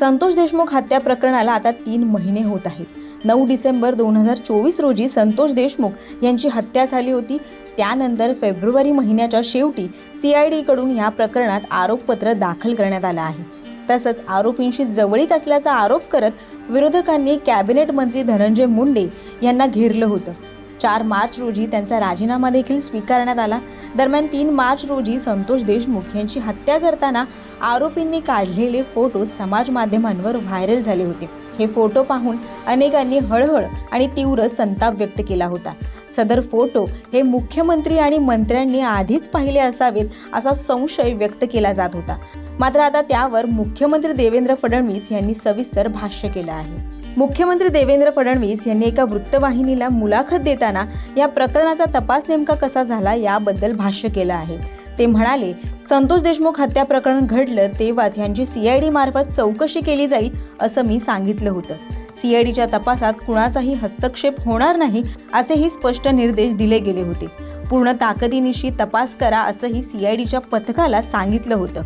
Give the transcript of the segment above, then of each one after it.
संतोष देशमुख हत्या प्रकरणाला आता तीन महिने होत आहेत. नऊ डिसेंबर दोन हजार चोवीस रोजी संतोष देशमुख यांची हत्या झाली होती. त्यानंतर फेब्रुवारी महिन्याच्या शेवटी सी आय डीकडून या प्रकरणात आरोपपत्र दाखल करण्यात आलं आहे. तसंच आरोपींशी जवळीक असल्याचा आरोप करत विरोधकांनी कॅबिनेट मंत्री धनंजय मुंडे यांना घेरलं होतं. चार मार्च रोजी त्यांचा राजीनामा देखील स्वीकारण्यात आला. दरम्यान तीन मार्च रोजी संतोष देशमुख यांची हत्या करताना आरोपींनी काढलेले फोटो समाज माध्यमांवर व्हायरल झाले होते. हे फोटो पाहून अनेकांनी हळहळ आणि तीव्र संताप व्यक्त केला होता. सदर फोटो हे मुख्यमंत्री आणि मंत्र्यांनी आधीच पाहिले असावेत असा संशय व्यक्त केला जात होता. मात्र आता त्यावर मुख्यमंत्री देवेंद्र फडणवीस यांनी सविस्तर भाष्य केलं आहे. मुख्यमंत्री देवेंद्र फडणवीस यांनी एका वृत्तवाहिनीला मुलाखत देताना या प्रकरणाचा तपास नेमका कसा झाला याबद्दल भाष्य केलं आहे. ते म्हणाले संतोष देशमुख हत्या प्रकरण घडलं तेव्हाच यांची सीआयडी मार्फत चौकशी केली जाईल असं मी सांगितलं होतं. सीआयडीच्या तपासात कुणाचाही हस्तक्षेप होणार नाही असेही स्पष्ट निर्देश दिले गेले होते. पूर्ण ताकदीनिशी तपास करा असंही सीआयडीच्या पथकाला सांगितलं होतं.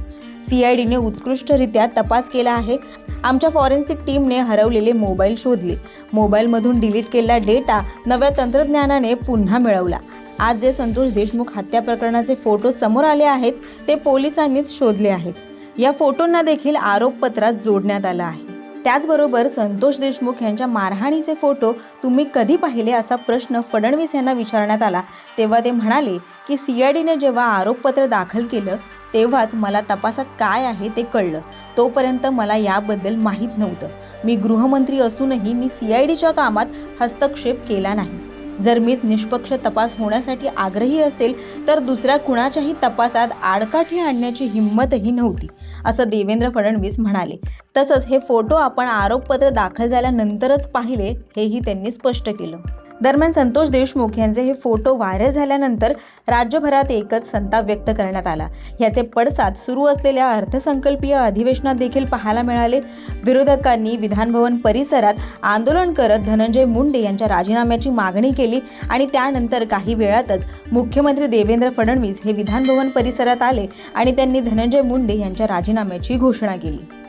सीआयडीने उत्कृष्टरित्या तपास केला आहे. आमच्या फॉरेन्सिक टीमने हरवलेले मोबाईल शोधले. मोबाईलमधून डिलीट केलेला डेटा नव्या तंत्रज्ञानाने पुन्हा मिळवला. आज जे संतोष देशमुख हत्या प्रकरणाचे फोटो समोर आले आहेत ते पोलिसांनीच शोधले आहेत. या फोटोंना देखील आरोपपत्रात जोडण्यात आलं आहे. त्याचबरोबर संतोष देशमुख यांच्या मारहाणीचे फोटो तुम्ही कधी पाहिले असा प्रश्न फडणवीस यांना विचारण्यात आला. तेव्हा ते म्हणाले की सीआयडीने जेव्हा आरोपपत्र दाखल केलं तेव्हाच मला तपासात काय आहे ते कळलं. तोपर्यंत मला याबद्दल माहीत नव्हतं. मी गृहमंत्री असूनही मी सीआयडीच्या कामात हस्तक्षेप केला नाही. जर मीच निष्पक्ष तपास होण्यासाठी आग्रही असेल तर दुसऱ्या कुणाच्याही तपासात आडकाठी आणण्याची हिंमतही नव्हती असं देवेंद्र फडणवीस म्हणाले. तसंच हे फोटो आपण आरोपपत्र दाखल झाल्यानंतरच पाहिले हेही त्यांनी स्पष्ट केलं. दरम्यान संतोष देशमुख यांचे हे फोटो व्हायरल झाल्यानंतर राज्यभरात एकच संताप व्यक्त करण्यात आला. याचे पडसाद सुरू असलेल्या अर्थसंकल्पीय अधिवेशनात देखील पाहायला मिळाले. विरोधकांनी विधानभवन परिसरात आंदोलन करत धनंजय मुंडे यांच्या राजीनाम्याची मागणी केली आणि त्यानंतर काही वेळातच मुख्यमंत्री देवेंद्र फडणवीस हे विधानभवन परिसरात आले आणि त्यांनी धनंजय मुंडे यांच्या राजीनाम्याची घोषणा केली.